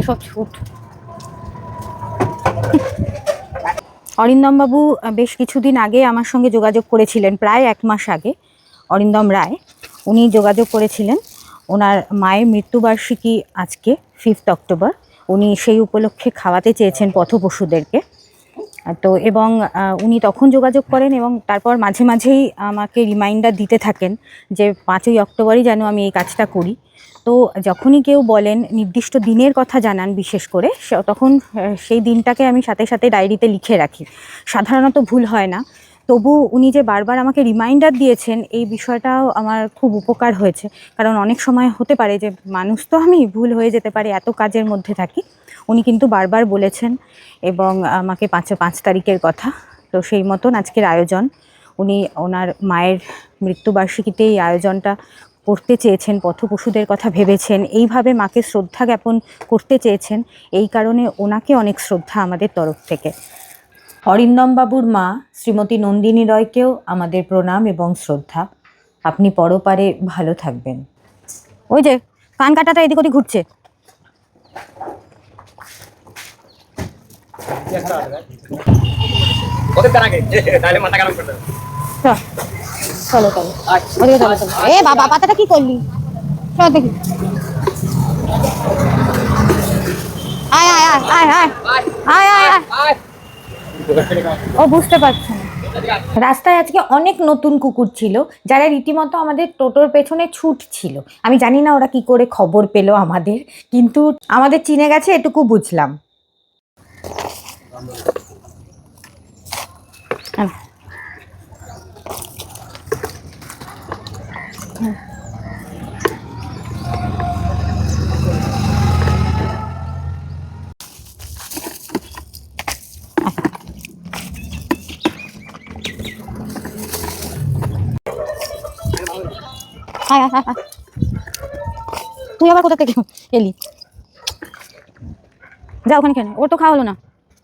যেসব ছুট। অরিন্দমবাবু বাবু বেশ কিছুদিন আগে আমার সঙ্গে যোগাযোগ করেছিলেন প্রায় এক মাস আগে। অরিন্দম রায় উনি যোগাযোগ করেছিলেন। ওনার মায়ের মৃত্যুবার্ষিকী আজকে ফিফথ অক্টোবর উনি সেই উপলক্ষে খাওয়াতে চেয়েছেন পথপশুদেরকে আহ, তো এবং উনি তখন যোগাযোগ করেন এবং তারপর মাঝে মাঝেই আমাকে রিমাইন্ডার দিতে থাকেন যে পাঁচই অক্টোবরই যেন আমি এই কাজটা করি। তো যখনই কেউ বলেন নির্দিষ্ট দিনের কথা জানান বিশেষ করে তখন সেই দিনটাকে আমি সাথে সাথে ডায়েরিতে লিখে রাখি। সাধারণত ভুল হয় না। তবু উনি যে বারবার আমাকে রিমাইন্ডার দিয়েছেন, এই বিষয়টাও আমার খুব উপকার হয়েছে। কারণ অনেক সময় হতে পারে যে মানুষ তো আমি ভুল হয়ে যেতে পারে, এত কাজের মধ্যে থাকি। উনি কিন্তু বারবার বলেছেন এবং আমাকে পাঁচ পাঁচ তারিখের কথা। তো সেই মতন আজকের আয়োজন। উনি ওনার মায়ের মৃত্যুবার্ষিকীতে এই আয়োজনটা করতে চেয়েছেন, পথপশুদের কথা ভেবেছেন, এইভাবে মাকে শ্রদ্ধা জ্ঞাপন করতে চেয়েছেন। এই কারণে ওনাকে অনেক শ্রদ্ধা আমাদের তরফ থেকে। বাবুর মা শ্রীমতী নন্দিনী রয়কেও আমাদের প্রণাম এবং শ্রদ্ধা। আপনি পরপারে ভালো থাকবেন। ওই যে কান কাটাটা এদিক ওদিক ঘুরছে। চল, চলো এ বাবা পাতাটা কি করলি? চল দেখি। আয় আয় আয় আয় আয় আয়। আয় আয় আয়। ও বুঝতে পারছে না রাস্তায় আজকে অনেক নতুন কুকুর ছিল, যারা রীতিমতো আমাদের টোটোর পেছনে ছুট ছিল আমি জানি না ওরা কি করে খবর পেল আমাদের, কিন্তু আমাদের চিনে গেছে, এটুকু বুঝলাম আহ। তুই আবার কোথা থেকে এলি? যা ওখানে খেয়ে। ওর তো খাওয়া হলো না।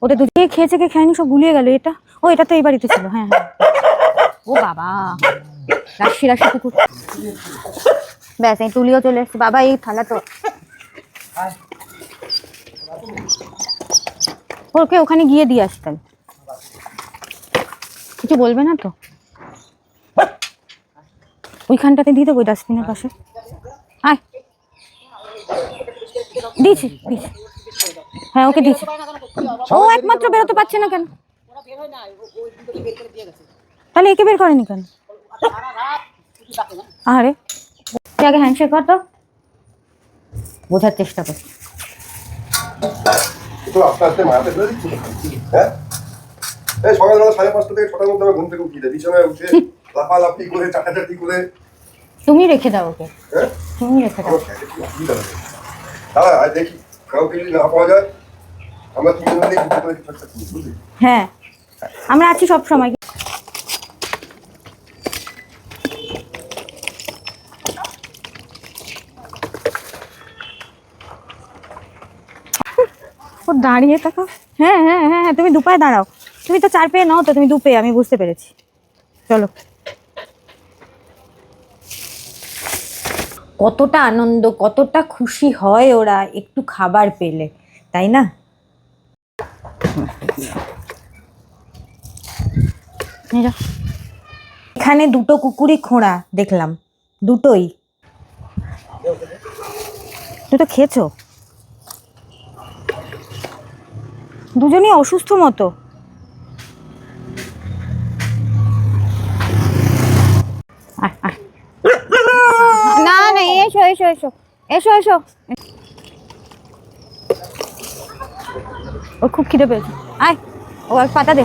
ওদের দুধ খেয়েছে, কে খায়নি, সব গুলিয়ে গেল। এটা? ও, এটা তো এই বাড়িতে ছিল। হ্যাঁ হ্যাঁ। ও বাবা। রাশি রাশি কুকুর। ব্যাস, এই তুলিও চলে এসছে। বাবা, এই থালা তো। ওকে ওখানে গিয়ে দিয়ে আসতেন কিছু বলবে না তো? ওইখানটাতে দিয়ে দেবো ডাস্টবিনের পাশে। আয়। দিয়েছি দিয়েছি। হ্যাঁ ওকে দিয়েছি। ও একমাত্র বেরোতে পারছে না কেন? তাহলে একে বের করেনি কেন? আরে তুই আগে হ্যান্ডশেক কর তো। বোঝার চেষ্টা কর। হ্যাঁ? এই সকালবেলা সাড়ে পাঁচটা থেকে ছটার মধ্যে ঘুম থেকে উঠিয়ে দেয় বিছানায় উঠে। লাফালাফি করে চাটাচাটি করে। তুমি রেখে দাও ওকে। হ্যাঁ? তুমি রেখে দাও। আর দেখি কাউকে যদি না পাওয়া যায় আমরা তিনজন মিলে করে কিছু একটা বুঝলি? হ্যাঁ আমরা আছি সব সময়। ও দাঁড়িয়ে থাকো। হ্যাঁ হ্যাঁ হ্যাঁ হ্যাঁ তুমি দুপায়ে দাঁড়াও। তুমি তো চার পেয়ে নাও তো তুমি দুপে আমি বুঝতে পেরেছি। চলো। কতটা আনন্দ, কতটা খুশি হয় ওরা একটু খাবার পেলে, তাই না? এখানে দুটো কুকুরই খোঁড়া, দেখলাম। দুটোই। দুটো খেয়েছো? দুজনই অসুস্থ মতো। আয়। এসো এসো এসো এসো। ও খুব খিদে পেয়েছে। আয়, ও এক পাতা দে।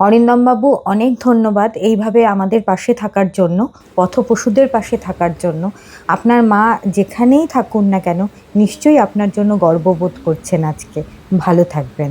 অরিন্দমবাবু, অনেক ধন্যবাদ এইভাবে আমাদের পাশে থাকার জন্য, পথপশুদের পাশে থাকার জন্য। আপনার মা যেখানেই থাকুন না কেন, নিশ্চয়ই আপনার জন্য গর্ববোধ করছেন আজকে। ভালো থাকবেন।